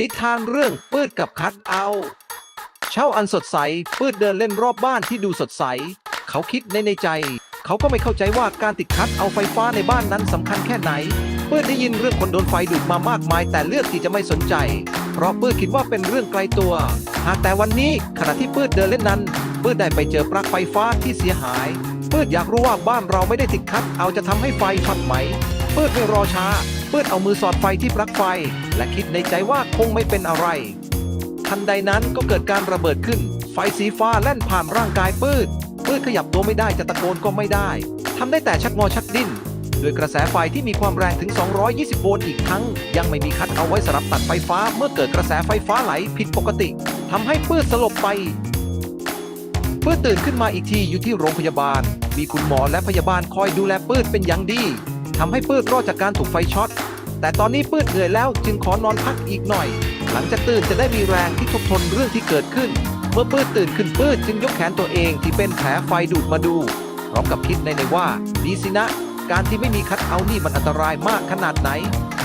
นิทานเรื่องปืดกับคัดเอา เช้าอันสดใสปืดเดินเล่นรอบบ้านที่ดูสดใส เขาคิดในในใจ เขาก็ไม่เข้าใจว่าการติดคัดเอาไฟฟ้าในบ้านนั้นสำคัญแค่ไหนปืดได้ยินเรื่องคนโดนไฟดูดมามากมาย แต่เลือกที่จะไม่สนใจ เพราะปืดคิดว่าเป็นเรื่องไกลตัวหากแต่วันนี้ขณะที่ปืดเดินเล่นนั้นปืดได้ไปเจอปลั๊กไฟฟ้าที่เสียหายปืดอยากรู้ว่าบ้านเราไม่ได้ติดคัดเอาจะทำให้ไฟช็อตไหมปืดไม่รอช้า ปืดเอามือสอดไฟที่ปลั๊กไฟ และคิดในใจว่าคงไม่เป็นอะไร ทันใดนั้นก็เกิดการระเบิดขึ้น ไฟสีฟ้าแล่นผ่านร่างกายปืดปืดขยับตัวไม่ได้จะตะโกนก็ไม่ได้ทำได้แต่ชักงอชักดิ้นด้วยกระแสไฟที่มีความแรงถึง 220 โวลต์อีกทั้ง ยังไม่มีคัดเอาไว้สำหรับตัดไฟฟ้าเมื่อเกิดกระแสไฟฟ้าไหลผิดปกติทำให้ปืดสลบไปปื้ดตื่นขึ้นมาอีกทีอยู่ที่โรงพยาบาล มีคุณหมอและพยาบาลคอยดูแลปื้ดเป็นอย่างดีทำให้ปื้ดรอดจากการถูกไฟช็อต แต่ตอนนี้ปื้ดเหนื่อยแล้วจึงขอนอนพักอีกหน่อย หลังจากตื่นจะได้มีแรงที่ทบทนเรื่องที่เกิดขึ้น เมื่อปื้ดตื่นขึ้นปื้ดจึงยกแขนตัวเองที่เป็นแผลไฟดูดมาดู พร้อมกับคิดในในว่า ดีสินะ การที่ไม่มีคัดเอานี่มันอันตรายมากขนาดไหน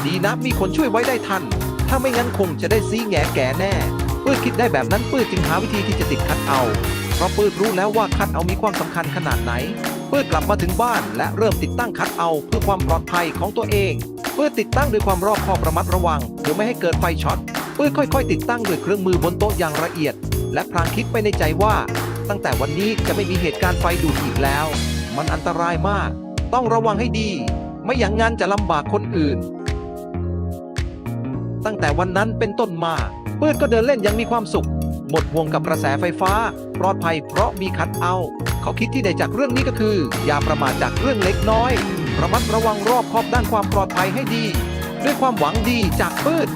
ดีนะมีคนช่วยไว้ได้ทัน ถ้าไม่งั้นคงจะได้ซีแงแก่แน่ ปื้ดคิดได้แบบนั้นปื้ดจึงหาวิธีที่จะติดคัดเอา เพราะปื้ดรู้แล้วว่าคัดเอามีความสำคัญขนาดไหน ปืดกลับมาถึงบ้านและเริ่มติดตั้งคัดเอาเพื่อความปลอดภัยของตัวเองปืดติดตั้งด้วยความรอบคอบระมัดระวังเพื่อไม่ให้เกิดไฟช็อตปืดค่อยๆ ติดตั้งด้วยเครื่องมือบนโต๊ะอย่างละเอียด และพลางคิดไปในใจว่า ตั้งแต่วันนี้จะไม่มีเหตุการณ์ไฟดูดอีกแล้ว มันอันตรายมาก ต้องระวังให้ดี ไม่อย่างนั้นจะลำบากคนอื่น ตั้งแต่วันนั้นเป็นต้นมาปืดก็เดินเล่นอยังมีความสุข หมดห่วงกับกระแสไฟฟ้า ปลอดภัยเพราะมีคัดเอาเขาคิดที่ได้จากเรื่องนี้ก็คือ อย่าประมาทจากเรื่องเล็กน้อย ระมัดระวังรอบคอบด้านความปลอดภัยให้ดี ด้วยความหวังดีจากพืช